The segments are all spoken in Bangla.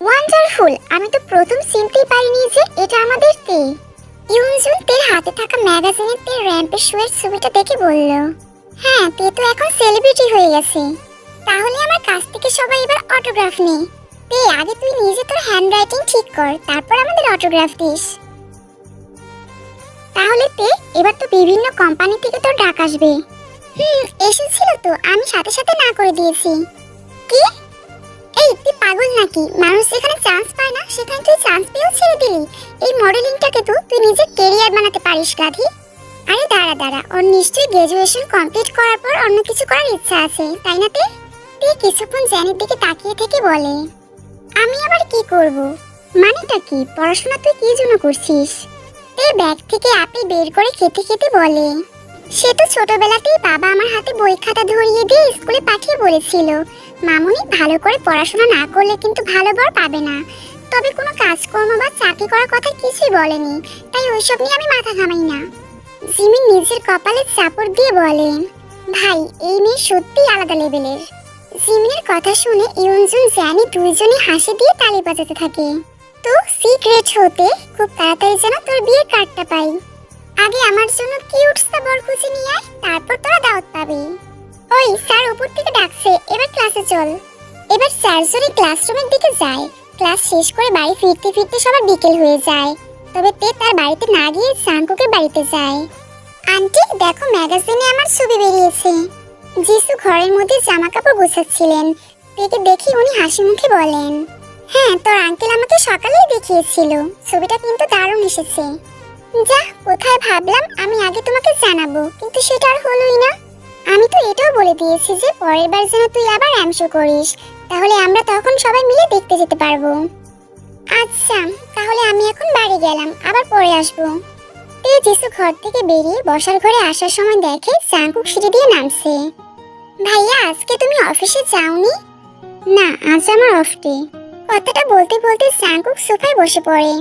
ওয়ান্ডারফুল আমি তো প্রথম চিনতেই পারিনি যে এটা আমাদের তে। ইউনজুল তের হাতে থাকা ম্যাগাজিনের তে র্যাম্পের শোয়ের ছবিটা দেখে বলল হ্যাঁ তে তো এখন সেলিব্রিটি হয়ে গেছে। তাহলে আমার কাছ থেকে সবাই এবার অটোগ্রাফ নে। তে, আগে তুই নিজে তোর হ্যান্ডরাইটিং ঠিক কর, তারপর আমাদের অটোগ্রাফ দিস। তাহলে তে, এবার তো বিভিন্ন কোম্পানি থেকে তোর ডাক আসবে। হুম, এসেছিল তো, আমি সাথে সাথে না করে দিয়েছি। কি? এই, তুই পাগল নাকি? মানুষ যেখানে চান্স পায় না, সেখানে তুই চান্স পেয়েও ছেড়ে দিলি। এই মডেলিংটাকে তো তুই নিজের কেরিয়ার বানাতে পারিস, গাধি। আরে দাঁড়া দাঁড়া। ওর নিশ্চয়ই গ্রাজুয়েশন কমপ্লিট করার পর অন্য কিছু করার ইচ্ছা আছে, তাই না তে? তুই কিছুক্ষণ জ্যানের দিকে তাকিয়ে থেকে বলে, আমি আবার কি করব? মানেটা কি? পড়াশোনা তুই কি জন্য করছিস? তে ব্যাগ থেকে আপেল বের করে খেতে খেতে বলে, সে তো ছোটবেলাতেই বাবা আমার হাতে বই খাতা ধরিয়ে দিয়ে স্কুলে পাঠিয়ে বলেছিল। মামুনি ভালো করে পড়াশোনা না করলে কিন্তু ভালো বর পাবে না। তবে কোনো কাজকর্ম বা চাকরি করার কথা কিছুই বলেনি, তাই ওইসব নিয়ে আমি মাথা ঘামাই না। জিমি নিজের কপালে চাপড় দিয়ে বলেন, ভাই, এই মেয়ে সত্যিই আলাদা লেভেলের। জিমিনের কথা শুনে ইউনজুন জ্যানি দুইজনই হাসি দিয়ে তালি বাজাতে থাকে। তো সিক্রেট হতে খুব তাড়াতাড়ি যেন তোর বিয়ের কার্ডটা পাই। আগে আমার জন্য কিউট সা বর খুঁজে নিয়ে আয়, তারপর তোরা দাওয়াত পাবি। ওই, স্যার, উপর থেকে ক্লাসে চল। এবার স্যার জনে ক্লাসরুমের দিকে যায় ক্লাস শেষ করে বাড়ি ফিরতে ফিরতে সবার বিকেল হয়ে যায়। তবে তে তার বাড়িতে না গিয়ে সাঙ্কুকে বাড়িতে যায়। আন্টি, দেখো ম্যাগাজিনে আমার ছবি বেরিয়েছে। যিশু ঘরের মধ্যে জামা কাপড় গুছাচ্ছিলেন। তেকে দেখি উনি হাসি মুখে বলেন হ্যাঁ তোর আঙ্কেল আমাকে সকালেই দেখিয়েছিল। ছবিটা কিন্তু দারুণ এসেছে। যা, কোথায় ভাবলাম আমি আগে তোমাকে জানাব, কিন্তু সেটা আর হলোই না। আমি তো এটাও বলে দিয়েছি যে পরের বার যেন তুই আবার অ্যামশো করিস। তাহলে আমরা তখন সবাই মিলে দেখতে যেতে পারব। আচ্ছা তাহলে আমি এখন বাড়ি গেলাম, আবার পরে আসব। তে যিশু ঘর থেকে বেরিয়ে বসার ঘরে আসার সময় দেখে চাঙ্কুক সিঁড়ি দিয়ে নামছে। ভাইয়া, আজকে তুমি অফিসে যাওনি? না, আজ আমার অফ ডে কথাটা বলতে বলতে চাঙ্কুক সোফায় বসে পড়ে।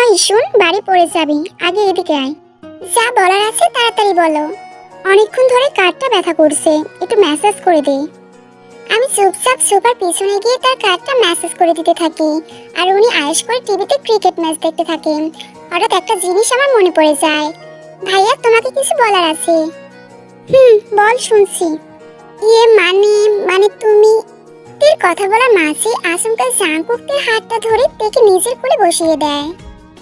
ওই শুন, বাড়ি পড়ে যাবি, আগে এদিকে আয়। যা বলার আছে তাড়াতাড়ি বলো। অনেকক্ষণ ধরে কার্ডটা ব্যথা করছে। একটু ম্যাসাজ করে দে আমি চুপচাপ সোফার পিছনে গিয়ে তার কার্ডটা ম্যাসাজ করে দিতে থাকি। আর উনি আয়েস করে টিভিতে ক্রিকেট ম্যাচ দেখতে থাকেন হঠাৎ একটা জিনিস আমার মনে পড়ে যায়। ভাইয়া, তোমাকে কিছু বলার আছে? হুম, বল শুনছি। ইয়ে মানে মানে তুমি? তের কথা বলার মাঝে আচমকা জাঙ্কুকের হাতটা ধরে তেকে নিজের কোলে বসিয়ে দেয়।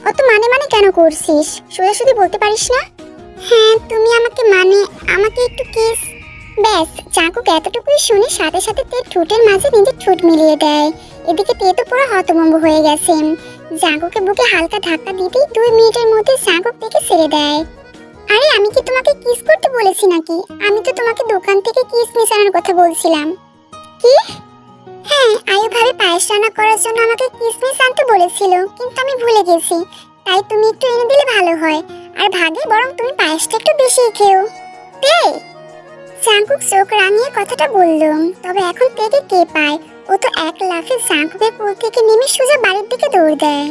অত মানে মানে কেন করছিস? সোজাসুজি বলতে পারিস না? হ্যাঁ তুমি আমাকে আমাকে একটু কিস। ব্যাস, চাকুক এতটুকুই শুনে সাথে সাথে তে ঠোঁটের মাঝে নিজের ঠোঁট মিলিয়ে দেয়। এদিকে তে তো পুরো হতভম্ব হয়ে গেছে। জাঙ্কুকে বুকে হালকা ধাক্কা দিতেই দুই মিনিটের মধ্যে জাঙ্কুক থেকে ছেড়ে দেয়। আরে, আমি কি তোমাকে কিস করতে বলেছি নাকি? আমি তো তোমাকে দোকান থেকে কিস মিশানোর কথা বলছিলাম। কি? হ্যাঁ আয়ু ভাবে পায়েস রান্না করার জন্য আমাকে কিসমিস আনতে বলেছিল, কিন্তু আমি ভুলে গেছি। তাই তুমি একটু এনে দিলে ভালো হয়। আর ভাগে বরং তুমি পায়েসটা একটু বেশি খেও। তে চাঙ্কুক চোখ রাঙিয়ে কথাটা বলল, তবে এখন তেকে কে পায়? ও তো এক লাফে চাঙ্কুকের কোল থেকে নেমে সোজা বাড়ির দিকে দৌড় দেয়।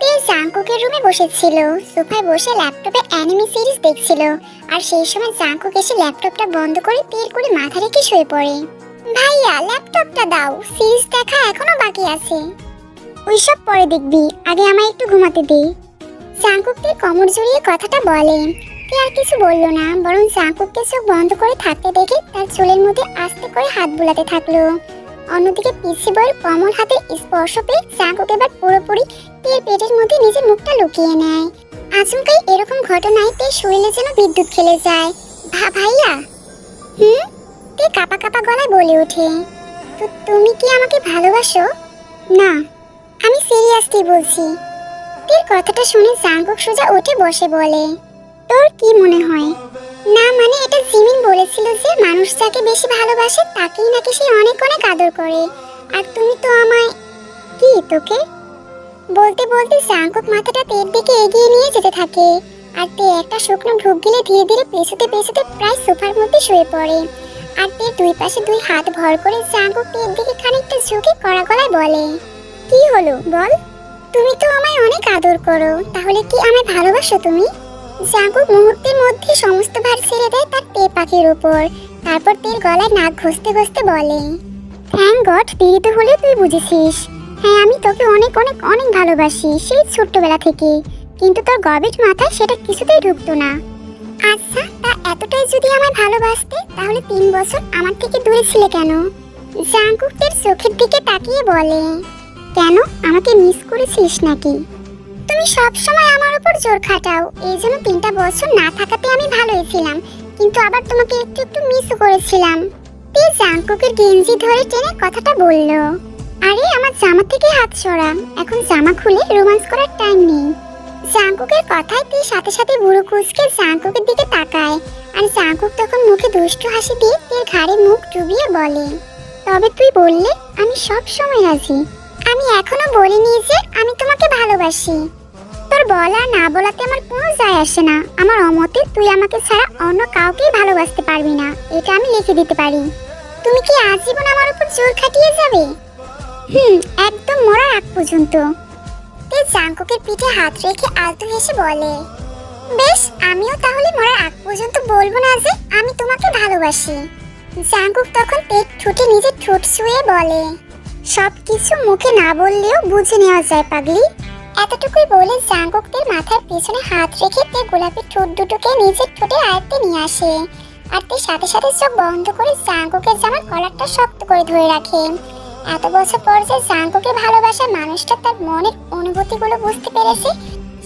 তে জাঙ্কুকের রুমে বসেছিল, সোফায় বসে ল্যাপটপে অ্যানিমে সিরিজ দেখছিল, আর সেই সময় জাঙ্কুক এসে ল্যাপটপটা বন্ধ করে তেল করে মাথা রেখে শুয়ে পড়ে। ভাইয়া, ল্যাপটপটা দাও সিরিজ দেখা এখনও বাকি আছে। ওইসব পরে দেখবি, আগে আমায় একটু ঘুমাতে দে। জাঙ্কুককে কমর জড়িয়ে কথাটা বলে। তে আর কিছু বলল না, বরং জাঙ্কুককে চোখ বন্ধ করে থাকতে দেখে তার চুলের মধ্যে আস্তে করে হাত বুলাতে থাকল। অন্যদিকে পিসি বয়ের কমল হাতে স্পর্শ পেয়ে জাঙ্কুক এবার পুরোপুরি তের পেটের মধ্যে নিজের মুখটা লুকিয়ে নেয়। আচমকাই এরকম ঘটনায় তে শরীরে যেন বিদ্যুৎ খেলে যায়। ভা, ভাইয়া? হুম? তে কাপা কাপা গলায় বলে ওঠে। তো তুমি কি আমাকে ভালোবাসো? না, আমি সিরিয়াসলি বলছি। কথাটা শুনে জাঙ্কুক সোজা উঠে বসে বলে, তোর কি মনে হয়? না মানে এটা জিমিন বলেছিল যে মানুষ যাকে বেশি ভালোবাসে তাকেই নাকি সে অনেক অনেক আদর করে। আর তুমি তো আমায় কি তোকে? বলতে বলতে জাঙ্কুক মাথাটা তের দিকে এগিয়ে নিয়ে যেতে থাকে, আর তে একটা শুকনো ঢুক গিলে ধীরে ধীরে পেছতে পেছতে প্রায় সোফার মধ্যে শুয়ে পড়ে। আর তে দুই পাশে দুই হাত ভর করে জাঙ্কুক তের দিকে খানিকটা ঝুঁকে কড়া গলায় বলে, কি হলো বল? তুমি তো আমায় অনেক আদর করো। তাহলে কি আমায় ভালোবাসো তুমি? জাঙ্কুক মুহূর্তের মধ্যে সমস্ত ভার ছেড়ে দেয় তার তে পাখির উপর। তারপর তের গলায় নাক ঘষতে ঘষতে বলে থ্যাংক গড, দেরিতে হলে তুই বুঝেছিস। হ্যাঁ আমি তোকে অনেক অনেক অনেক ভালোবাসি সেই ছোট্টবেলা থেকে। কিন্তু তোর গবেট মাথায় সেটা কিছুতেই ঢুকতো না। আচ্ছা তা এতটাই যদি আমার ভালোবাসতে, তাহলে তিন বছর আমার থেকে দূরে ছিলে কেন? জাঙ্কুকদের চোখের দিকে তাকিয়ে বলে কেন আমাকে মিস করেছিস নাকি? তুমি সব সময় আমার উপর জোর খাটাও। এই জন্য তিনটা বছর না থাকাতে আমি ভালোই ছিলাম, কিন্তু আবার তোমাকে একটু একটু মিস করেছিলাম। তে জাঙ্কুকের গেঞ্জি ধরে টেনে কথাটা বলল। আরে, আমার জামা থেকে হাত সরা। এখন জামা খুলে রোমান্স করার টাইম নেই। জাঙ্কুকের কথায় তে সাথে সাথে বুড়ো কুচকে জাঙ্কুকের দিকে তাকায়, আর জাঙ্কুক তখন মুখে দুষ্টু হাসি দিয়ে তের ঘাড়ে মুখ ডুবিয়ে বলে, তবে তুই বললে আমি সব সময় রাজি। আমি এখনও বলিনি যে আমি তোমাকে ভালোবাসি। তোর বলা না বলাতে আমার কোনো যায় আসে না। আমার অমতে তুই আমাকে ছাড়া অন্য কাউকেই ভালোবাসতে পারবি না। এটা আমি লিখে দিতে পারি। তুমি কি আজীবন আমার উপর জোর খাটিয়ে যাবে? হুম, একদম মরার আগ পর্যন্ত। তে জাঙ্কুকের পিঠে হাত রেখে আলতো হেসে বলে, বেশ, আমিও তাহলে মরার আগ পর্যন্ত বলব না যে আমি তোমাকে ভালোবাসি। জাঙ্কুক তখন পেট ঠুটে নিজের ঠোঁট ছুঁয়ে বলে সব কিছু মুখে না বললেও বুঝে নেওয়া যায়, পাগলি। এতটুকুই বলে জাঙ্কুকদের মাথার পেছনে হাত রেখে তে গোলাপি ঠোঁট দুটোকে নিজের ঠোঁটের আয়ত্তে নিয়ে আসে। আর তে সাথে সাথে চোখ বন্ধ করে জাঙ্কুকের জামার কলারটা শক্ত করে ধরে রাখে। এত বছর পর যে জাঙ্কুকে ভালোবাসার মানুষটা তার মনের অনুভূতিগুলো বুঝতে পেরেছে,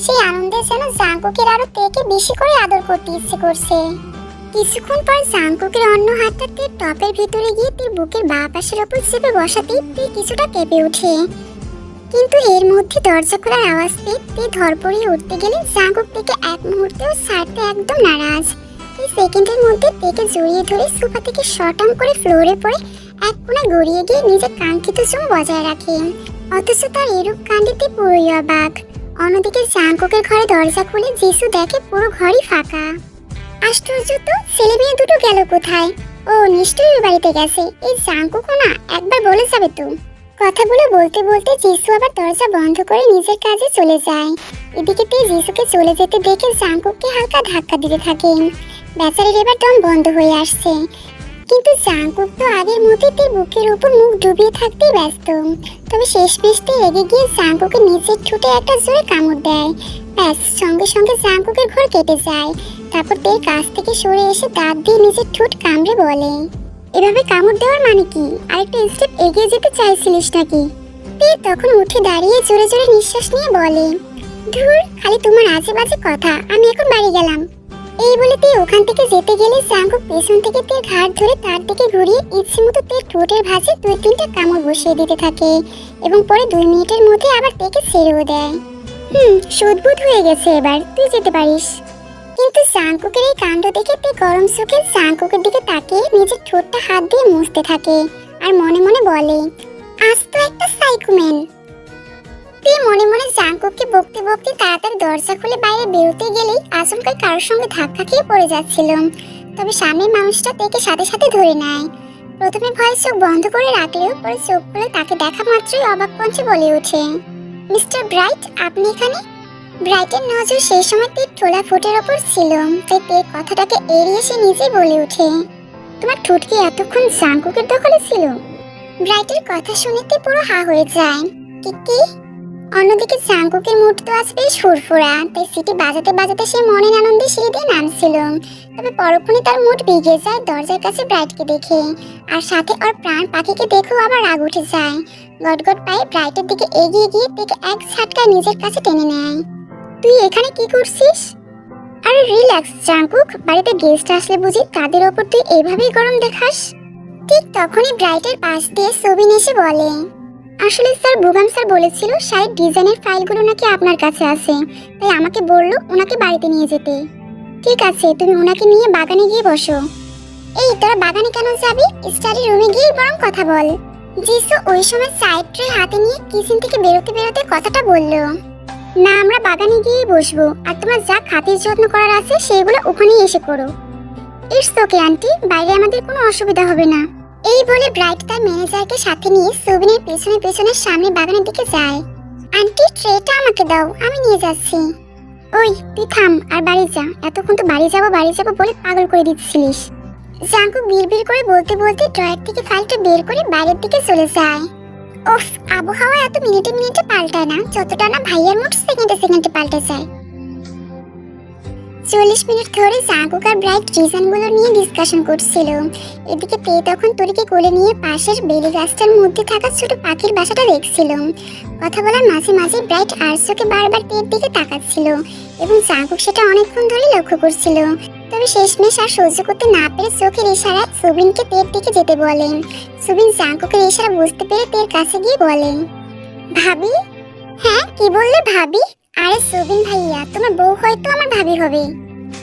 সেই আনন্দে যেন জাঙ্কুকের আরও তেকে বেশি করে আদর করতে ইচ্ছে করছে। কিছুক্ষণ পর জাঙ্কুকের অন্য হাতটা তীর টপের ভিতরে গিয়ে তীর বুকের বা পাশের ওপর চেপে বসাতেই তীর কিছুটা কেঁপে ওঠে। কিন্তু এর মধ্যে দরজা খোলার আওয়াজ পেয়ে তে ধরপড়িয়ে উঠতে গেলে জাঙ্কুক থেকে এক মুহূর্তেও ছাড়তে একদম নারাজ। এই সেকেন্ডের মধ্যে তেকে জড়িয়ে ধরে সোফা থেকে শটাং করে ফ্লোরে পড়ে এক কোণে গড়িয়ে গিয়ে নিজের কাঙ্ক্ষিত চুম বজায় রাখে। অথচ তার এরূপ কাণ্ডেতে পুরোই অবাক। অন্যদিকে জাঙ্কুকের ঘরে দরজা খুলে যিশু দেখে পুরো ঘরই ফাঁকা। আশ্চর্য তো, ছেলে মেয়ে দুটো গেল কোথায়? ও নিশ্চয়ই ওর বাড়িতে গেছে। এই জাঙ্কু না একবার বলে যাবে তো। কথাগুলো বলতে বলতে যিশু আবার দরজা বন্ধ করে নিজের কাজে চলে যায়। এদিকে তে যিশুকে চলে যেতে দেখে জাঙ্কুককে হালকা ধাক্কা দিতে থাকেন বেচারির এবার দম বন্ধ হয়ে আসছে। কিন্তু জাঙ্কুক তো আগের মতোই তার বুকের উপর মুখ ডুবিয়ে থাকতেই ব্যস্ত। তবে শেষ পৃষ্ঠে রেগে গিয়ে জাঙ্কুকে নিজের ঠোঁটে একটা জোরে কামড় দেয়। ব্যাস, সঙ্গে সঙ্গে জাঙ্কুকের ঘর কেটে যায়। তারপর তের কাছ থেকে সরে এসে দাঁত দিয়ে নিজের ঠোঁট কামড়ে বলে। এভাবে কামড় দেওয়ার মানে কি? আরেকটা স্টেপ এগিয়ে যেতে চাইছিলিস নাকি? তে তখন উঠে দাঁড়িয়ে জোরে জোরে নিঃশ্বাস নিয়ে বলে, ধুর, খালি তোমার আজে বাজে কথা। আমি এখন বাড়ি গেলাম। এই বলে তে ওখান থেকে যেতে গেলে জাঙ্কুক পেছন থেকে তের ঘাট ধরে তার দিকে ঘুরিয়ে ইচ্ছে মতো তের ঠোঁটের ভাঁজে দুই তিনটা কামড় বসিয়ে দিতে থাকে এবং পরে দুই মিনিটের মধ্যে আবার তেকে ছেড়েও দেয়। হুম, সুদবুদ হয়ে গেছে এবার, তুই যেতে পারিস। কিন্তু জাঙ্কুকের এই কাণ্ড দেখে তে গরম চোখে জাঙ্কুকের দিকে তাকিয়ে নিজের ঠোঁটটা হাত দিয়ে মুছতে থাকে আর মনে মনে বলে, আজ তো একটা সাইকোম্যান। তে মনে মনে জাঙ্কুককে বকতে বকতে তাড়াতাড়ি দরজা খুলে বাইরে বেরোতে গেলেই আচমকাই কারোর সঙ্গে ধাক্কা খেয়ে পড়ে যাচ্ছিল তবে সামনের মানুষটা তেকে সাথে সাথে ধরে নেয়। প্রথমে ভয়ে চোখ বন্ধ করে রাখলেও পরে চোখ খুলে তাকে দেখা মাত্রই অবাক পঞ্চে বলে ওঠে, মিস্টার ব্রাইট, আপনি এখানে? ব্রাইটের নজর সেই সময় তীর ঠোলা ফুটের ওপর ছিল, তাই তীর কথাটাকে এড়িয়ে সে নিজেই বলে ওঠে, তোমার ঠোঁট কি এতক্ষণ জাঙ্কুকের দখলে ছিল? ব্রাইটের কথা শুনেতে পুরো হা হয়ে যায়, কি কি? অন্যদিকে জাঙ্কুকের মুড তো আজ বেশ ফুরফুরা, তাই সিটি বাজাতে বাজাতে সে মনের আনন্দে সিঁড়ি দিয়ে নামছিল। তবে পরক্ষণে তার মুড ভিগে যায় দরজার কাছে ব্রাইটকে দেখে। আর সাথে ওর প্রাণ পাখিকে দেখেও আবার রাগ উঠে যায়। গটগট পায়ে ব্রাইটের দিকে এগিয়ে গিয়ে তাকে এক ঝাটকায় নিজের কাছে টেনে নেয়। তুই এখানে কি করছিস? আরে রিল্যাক্স জাঙ্কুক বাড়িতে গেস্ট আসলে বুঝি তাদের ওপর তুই এভাবেই গরম দেখাস? ঠিক তখনই ব্রাইটের পাশ দিয়ে সবিন এসে বলে আসলে স্যার, বুগাম স্যার বলেছিল শাড়ির ডিজাইনের ফাইলগুলো নাকি আপনার কাছে আছে। তাই আমাকে বলল ওনাকে বাড়িতে নিয়ে যেতে। ঠিক আছে, তুমি ওনাকে নিয়ে বাগানে গিয়ে বসো। এই, তোরা বাগানে কেন যাবি? স্টাডি রুমে গিয়ে বরং কথা বল। জিসু ওই সময় সাইড ট্রে হাতে নিয়ে কিচেন থেকে বেরোতে বেরোতে কথাটা বলল, না, আমরা বাগানে গিয়ে বসবো। আর তোমার যা খাতির যত্ন করার আছে, সেগুলো ওখানেই এসে করো। It's okay, aunty. বাইরে আমাদের কোনো অসুবিধা হবে না। এই বলে ব্রাইট তার ম্যানেজারকে সাথে নিয়ে সুবিনের পেছনে পেছনে সামনে বাগানের দিকে যায়। আন্টি, ট্রেটা আমাকে দাও, আমি নিয়ে যাচ্ছি। ওই, তুই থাম, আর বাড়ি যা। এতক্ষণ তো বাড়ি যাব বাড়ি যাব বলে পাগল করে দিচ্ছিলিস। জাঙ্কুক বিড়বিড় করে বলতে বলতে ড্রয়ার থেকে ফাইলটা বের করে বাইরের দিকে চলে যায়। ওফ, আবহাওয়া এত মিনিটে মিনিটে পাল্টায় না, যতটা না ভাইয়ার মোট সেকেন্ডে সেকেন্ডে পাল্টে যায়। চল্লিশ মিনিট ধরে জাঙ্কুক আর ব্রাইট রিজনগুলো নিয়ে ডিসকাশন করছিল। এদিকে তে তখন তরিকে কোলে নিয়ে পাশের বেলি গাছটার মধ্যে থাকা ছোট পাখির বাসাটা দেখছিল। কথা বলার মাঝে মাঝে ব্রাইট আরসোকে বারবার তের দিকে তাকাচ্ছিল এবং জাঙ্কুক সেটা অনেকক্ষণ ধরে লক্ষ্য করছিল। তবে শেষমেশ আর সহ্য করতে না পেরে চোখের ইশারায় সুবিনকে তের দিকে যেতে বলেন সুবিন জাঙ্কুকের ইশারা বুঝতে পেরে তের কাছে গিয়ে বলেন ভাবি? হ্যাঁ কি বললে ভাবি? আরে সুবিন ভাইয়া, তোমার বউ হয়তো আমার ভাবি হবে।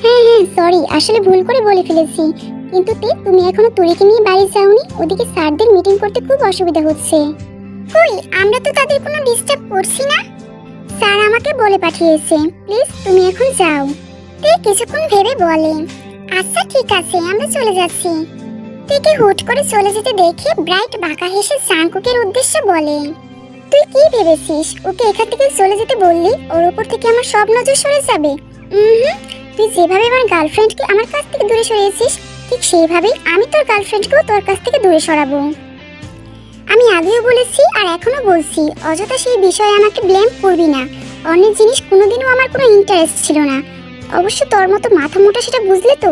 হ্যাঁ হ্যাঁ সরি আসলে ভুল করে বলে ফেলেছি। কিন্তু তে, তুমি এখনও তুরিকে নিয়ে বাড়ি যাওনি, ওদিকে স্যারদের মিটিং করতে খুব অসুবিধা হচ্ছে। কই, আমরা তো তাদের কোনো ডিস্টার্ব করছি না? স্যার আমাকে বলে পাঠিয়েছে প্লিজ তুমি এখন যাও। তে, কিছুক্ষণ ভেবে বলে আচ্ছা ঠিক আছে, আমরা চলে যাচ্ছি। তেকে হুট করে চলে যেতে দেখে ব্রাইট বাঁকা হেসে জাঙ্কুকের উদ্দেশ্যে বলে তুই কি ভেবেছিস? ওকে এখান থেকে চলে যেতে বললি? ওর উপর থেকে আমার সব নজর সরে যাবে। তুই যেভাবে আমার গার্লফ্রেন্ডকে আমার কাছ থেকে দূরে সরিয়েছিস, ঠিক সেইভাবেই আমি তোর গার্লফ্রেন্ডকেও তোর কাছ থেকে দূরে সরাবো। আমি আগেও বলেছি আর এখনও বলছি, অযথা সেই বিষয়ে আমাকে ব্লেম করবি না। অনেক জিনিস কোনোদিনও আমার কোনো ইন্টারেস্ট ছিল না। অবশ্য তোর মতো মাথা মোটা সেটা বুঝলে তো?